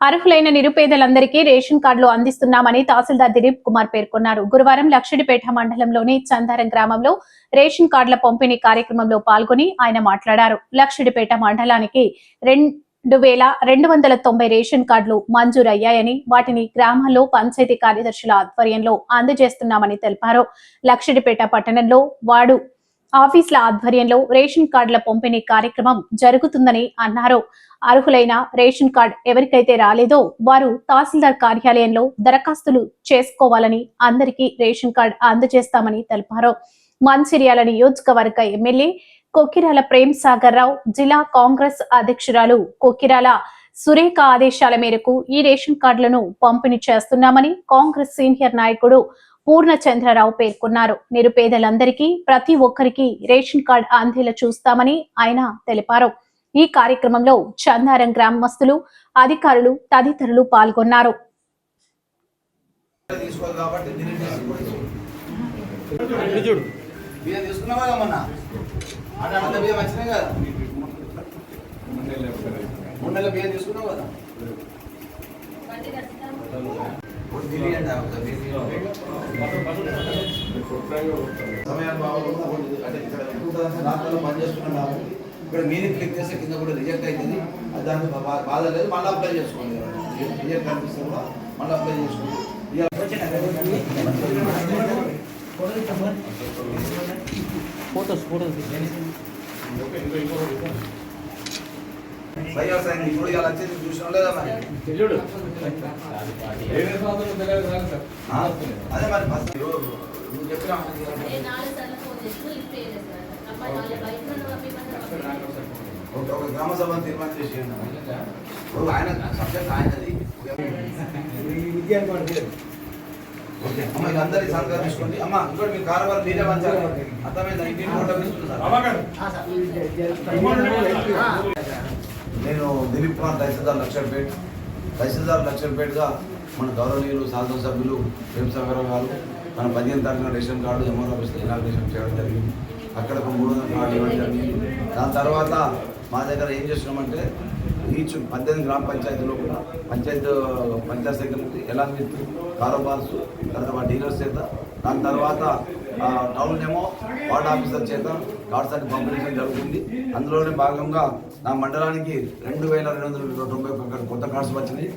అర్హులైన నిరుపేదలందరికీ రేషన్ కార్డులు అందిస్తున్నామని తహసీల్దార్ దిలీప్ కుమార్ పేర్కొన్నారు. గురువారం లక్షడిపేట మండలంలోని చందారం గ్రామంలో రేషన్ కార్డుల పంపిణీ కార్యక్రమంలో పాల్గొని ఆయన మాట్లాడారు. లక్షడిపేట మండలానికి రెండు వేల రెండు వందల తొంభై రేషన్ కార్డులు మంజూరయ్యాయని వాటిని గ్రామాల్లో పంచాయతీ కార్యదర్శుల ఆధ్వర్యంలో అందజేస్తున్నామని తెలిపారు. లక్షడిపేట పట్టణంలో వాడు ఆఫీసుల ఆధ్వర్యంలో రేషన్ కార్డుల పంపిణీ కార్యక్రమం జరుగుతుందని అన్నారు. అర్హులైన రేషన్ కార్డు ఎవరికైతే రాలేదో వారు తహసీల్దార్ కార్యాలయంలో దరఖాస్తులు చేసుకోవాలని అందరికీ రేషన్ కార్డు అందజేస్తామని తెలిపారు. మంచిర్యాల నియోజకవర్గ ఎమ్మెల్యే కొక్కిరాల ప్రేమ్ సాగర్ రావు జిల్లా కాంగ్రెస్ అధ్యక్షురాలు కొక్కిరాల సురేఖ ఆదేశాల మేరకు ఈ రేషన్ కార్డులను పంపిణీ చేస్తున్నామని కాంగ్రెస్ సీనియర్ నాయకుడు పూర్ణచంద్రరావు పేర్కొన్నారు. నిరుపేదలందరికీ ప్రతి ఒక్కరికి రేషన్ కార్డ్ అందేలా చూస్తామని ఆయన తెలిపారు. ఈ కార్యక్రమంలో చందారం గ్రామస్తులు అధికారులు తదితరులు పాల్గొన్నారు. తీసుకున్నావా అంత బియ్యం వచ్చినాయి కదా? మూడు నెలల బియ్యం తీసుకున్నావు కదా ఇక్కడ మీరు క్లిక్ చేస్తే కింద కూడా రిజెక్ట్ అవుతుంది. దానికి బా- బాధ లేదు. మళ్ళీ అప్లై చేసుకోండి. రిజెక్ట్ కనిపిస్తే కూడా మళ్ళీ అప్లై చేసుకోండి. ఫోటోస్ ఫోటోస్ వైఎస్ అయింది ఇప్పుడు ఇలా వచ్చేది చూసినా లేదా మరి? అదే మరి ఫస్ట్ నువ్వు చెప్పినా ఒక ఒక గ్రామ సభ తీర్మానం చేసి ఇప్పుడు ఆయన సబ్జెక్ట్ ఆయనది. ఓకే. అమ్మ వీళ్ళందరికీ సహకారం తీసుకోండి. అమ్మ ఇంకోటి మీరు కారవారు మీరే పంచాలి. అర్థమైందా? ఇంటిని ఫోటో నేను దిలీప్ కుమార్ తహసీల్దార్ లక్షర్పేట్ తహసీల్దార్ లక్షర్పేట్గా మన గౌరవనీయులు శాసన సభ్యులు ప్రేమసాగర్ గారు మన పదిహేను తారీఖున రేషన్ కార్డు ఎంఆర్ ఆఫీస్లో ఇనాగ్రేషన్ చేయడం జరిగింది. అక్కడ ఒక మూడు వందల కార్డు ఇవ్వడం జరిగింది. దాని తర్వాత మా దగ్గర ఏం చేస్తున్నామంటే ఈచ్ పద్దెనిమిది గ్రామ పంచాయతీలో కూడా పంచాయతీ పంచాయత్ సెక్రటరీ ఎలా విత్ కారోబార్స్ తర్వాత డీలర్స్ చేత దాని తర్వాత టౌన్ ఏమో వార్డ్ ఆఫీసర్ చేత కార్డ్స్ అన్ని పంపిణీ జరుగుతుంది. అందులోనే భాగంగా నా మండలానికి రెండు వేల రెండు వందల తొంభై ఒక్క కొత్త కార్డ్స్ వచ్చినాయి.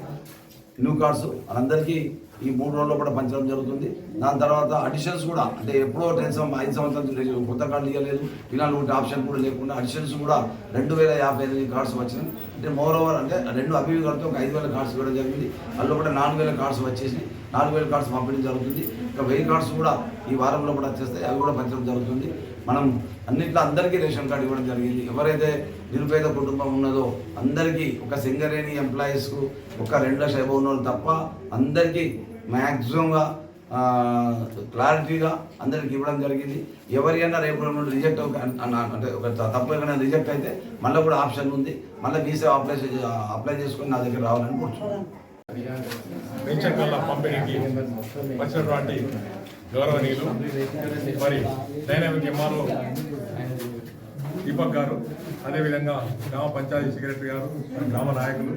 న్యూ కార్డ్స్ వాళ్ళందరికీ ఈ మూడు రోజుల్లో కూడా పంచడం జరుగుతుంది. దాని తర్వాత అడిషన్స్ కూడా అంటే ఎప్పుడో టెన్ ఐదు సంవత్సరాలు కొత్త కార్డులు ఇవ్వలేదు. ఇలాంటి ఆప్షన్ కూడా లేకుండా అడిషన్స్ కూడా రెండు వేల యాభై ఎనిమిది కార్డ్స్ వచ్చినాయి. అంటే మోర్ ఓవర్ అంటే రెండు అభివృద్ధి ఒక ఐదు వేల కార్డ్స్ ఇవ్వడం జరిగింది. అందులో కూడా నాలుగు వేల కార్డ్స్ వచ్చేసి నాలుగు వేల కార్డ్స్ పంపిణీ జరుగుతుంది. ఇంకా వెయ్యి కార్డ్స్ కూడా ఈ వారంలో కూడా వచ్చేస్తాయి అవి కూడా పంచడం జరుగుతుంది. మనం అన్నింటిలో అందరికీ రేషన్ కార్డు ఇవ్వడం జరిగింది. ఎవరైతే నిరుపేద కుటుంబం ఉన్నదో అందరికీ ఒక సింగరేణి ఎంప్లాయీస్కు ఒక రెండు లక్ష ఇవ్వ ఉన్న తప్ప అందరికీ మ్యాక్సిమంగా క్లారిటీగా అందరికి ఇవ్వడం జరిగింది. ఎవరికైనా రేపు నుండి రిజెక్ట్ అంటే ఒక తప్పు ఏమైనా రిజెక్ట్ అయితే మళ్ళీ కూడా ఆప్షన్ ఉంది. మళ్ళీ మీసే అప్లై అప్లై చేసుకొని నా దగ్గర రావాలని కూర్చున్నాను. పెన్షన్ కళ్ళ పంపిణీకి వచ్చినటువంటి గౌరవనీయులు మరి డైనామిక్ ఎంఆర్ఓ దీపక్ గారు అదేవిధంగా గ్రామ పంచాయతీ సెక్రటరీ గారు గ్రామ నాయకులు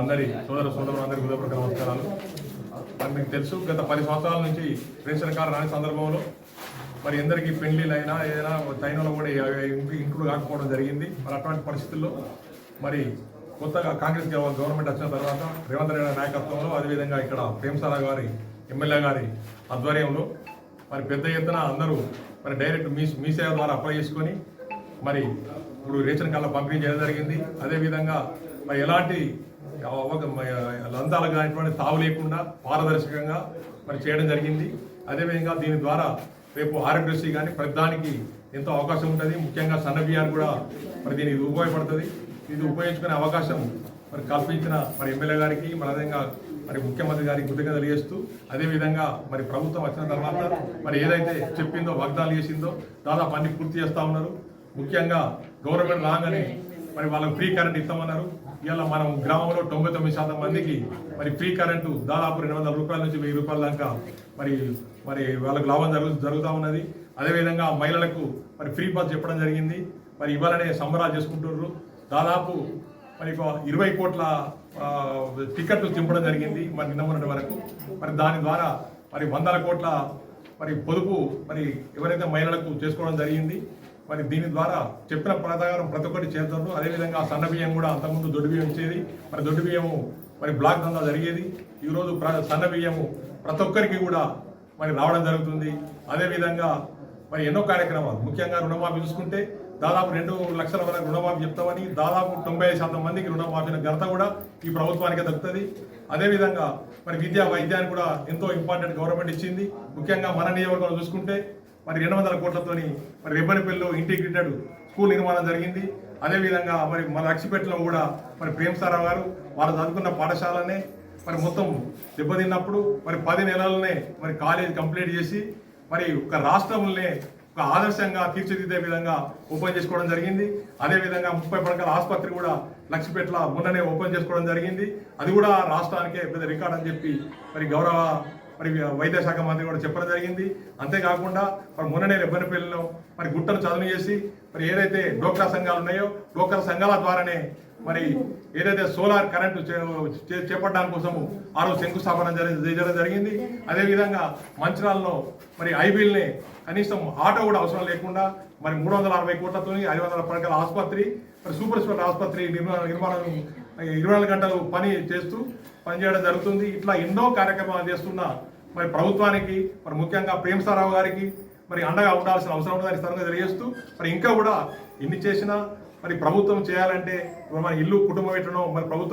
అందరి సోదర సోదరులు అందరి హృదయపూర్వక నమస్కారాలు. మరి మీకు తెలుసు గత పది సంవత్సరాల నుంచి రేషన్ కార్డు రాని సందర్భంలో మరి ఎందరికీ పెళ్ళిలైనా అయినా ఏదైనా చైనాలో కూడా ఇంక్లూడ్ కాకపోవడం జరిగింది. మరి అటువంటి పరిస్థితుల్లో మరి కొత్తగా కాంగ్రెస్ గవర్నమెంట్ వచ్చిన తర్వాత రేవంత్ రెడ్డి నాయకత్వంలో అదేవిధంగా ఇక్కడ ప్రేమసారా గారి ఎమ్మెల్యే గారి ఆధ్వర్యంలో మరి పెద్ద ఎత్తున అందరూ మరి డైరెక్ట్ మీ మీ సేవ ద్వారా అప్లై చేసుకొని మరి ఇప్పుడు రేషన్ కార్డుల పంపిణీ చేయడం జరిగింది. అదేవిధంగా మరి ఎలాంటి అవక- కానిటువంటి తావు లేకుండా పారదర్శకంగా మరి చేయడం జరిగింది. అదేవిధంగా దీని ద్వారా రేపు ఆరోగ్యశ్రీ కానీ ప్రతిదానికి ఎంతో అవకాశం ఉంటుంది. ముఖ్యంగా సన్న బియ్యాన్ని కూడా మరి దీనికి ఉపయోగపడుతుంది. ఇది ఉపయోగించుకునే అవకాశం మరి కల్పించిన మరి ఎమ్మెల్యే గారికి మరి అదేవిధంగా మరి ముఖ్యమంత్రి గారికి కృతజ్ఞత తెలియజేస్తూ అదేవిధంగా మరి ప్రభుత్వం వచ్చిన తర్వాత మరి ఏదైతే చెప్పిందో వాగ్దానాలు చేసిందో దాదాపు అన్ని పూర్తి చేస్తూ ఉన్నారు. ముఖ్యంగా గవర్నమెంట్ రాగానే మరి వాళ్ళకి ఫ్రీ కరెంట్ ఇస్తామన్నారు. ఇవాళ మనం గ్రామంలో తొంభై తొమ్మిది శాతం మందికి మరి ఫ్రీ కరెంటు దాదాపు రెండు వందల రూపాయల నుంచి వెయ్యి రూపాయల దాకా మరి మరి వాళ్ళకు లాభం జరుగు జరుగుతూ ఉన్నది. అదేవిధంగా మహిళలకు మరి ఫ్రీ బస్ చెప్పడం జరిగింది. మరి ఇవాళనే సంబరాలు చేసుకుంటున్నారు. దాదాపు మరి ఇరవై కోట్ల టికెట్లు చింపడం జరిగింది మరి నిన్న వరకు. మరి దాని ద్వారా మరి వందల కోట్ల మరి పొదుపు మరి ఎవరైతే మహిళలకు చేసుకోవడం జరిగింది మరి దీని ద్వారా చెప్పిన ప్రకారం ప్రతి ఒక్కటి చేస్తారు. అదేవిధంగా సన్న బియ్యం కూడా అంతకుముందు దొడ్డు బియ్యం ఇచ్చేది. మరి దొడ్డు బియ్యము మరి బ్లాక్ దందా జరిగేది. ఈరోజు ప్ర- సన్న బియ్యము ప్రతి ఒక్కరికి కూడా మరి రావడం జరుగుతుంది. అదేవిధంగా మరి ఎన్నో కార్యక్రమాలు. ముఖ్యంగా రుణమాఫీ చూసుకుంటే దాదాపు రెండు లక్షల వరకు రుణమాఫీ చెప్తామని దాదాపు తొంభై ఐదు శాతం మందికి రుణమాఫీ ఘనత కూడా ఈ ప్రభుత్వానికే దక్కుతుంది. అదేవిధంగా మరి విద్యా వైద్యానికి కూడా ఎంతో ఇంపార్టెంట్ గవర్నమెంట్ ఇచ్చింది. ముఖ్యంగా మన నియోజకవర్గంలో చూసుకుంటే మరి రెండు వందల కోట్లతోని మరి రెబ్బనిపల్లిలో ఇంటిగ్రేటెడ్ స్కూల్ నిర్మాణం జరిగింది. అదేవిధంగా మరి మన లక్ష్మీపేటలో కూడా మరి ప్రేమసారావు గారు వారు చదువుకున్న పాఠశాలనే మరి మొత్తం దెబ్బతిన్నప్పుడు మరి పది నెలలనే మరి కాలేజ్ కంప్లీట్ చేసి మరి ఒక రాష్ట్రంలోనే ఒక ఆదర్శంగా తీర్చిదిద్దే విధంగా ఓపెన్ చేసుకోవడం జరిగింది. అదేవిధంగా ముప్పై పడకల ఆసుపత్రి కూడా లక్ష్మీపేటలో మొన్ననే ఓపెన్ చేసుకోవడం జరిగింది. అది కూడా రాష్ట్రానికే పెద్ద రికార్డ్ అని చెప్పి మరి గౌరవ మరి వైద్య శాఖ మంత్రి కూడా చెప్పడం జరిగింది. అంతేకాకుండా మరి మొన్ననే రెబ్బనపల్లిలో మరి గుట్టను చదును చేసి మరి ఏదైతే డోక్రా సంఘాలు ఉన్నాయో డోక్రా సంఘాల ద్వారానే మరి ఏదైతే సోలార్ కరెంటు చే- చే- చేపట్టడానికి కోసము ఆ రోజు శంకుస్థాపన చేయడం జరిగింది. అదేవిధంగా మంచిరాల్లో మరి ఐబీల్ని కనీసం ఆటో కూడా అవసరం లేకుండా మరి మూడు వందల అరవై కోట్లతో ఐదు వందల పడకల ఆసుపత్రి మరి సూపర్ స్పెషల్ ఆసుపత్రి నిర్మాణ నిర్మాణం ఇరవై నాలుగు గంటలు పని చేస్తూ పనిచేయడం జరుగుతుంది. ఇట్లా ఎన్నో కార్యక్రమాలు చేస్తున్న మరి ప్రభుత్వానికి మరి ముఖ్యంగా ప్రేమసారావు గారికి మరి అండగా ఉండాల్సిన అవసరం ఉందని స్థలంగా తెలియజేస్తూ మరి ఇంకా కూడా ఎన్ని చేసినా మరి ప్రభుత్వం చేయాలంటే మన ఇల్లు కుటుంబం పెట్టడం మరి ప్రభుత్వం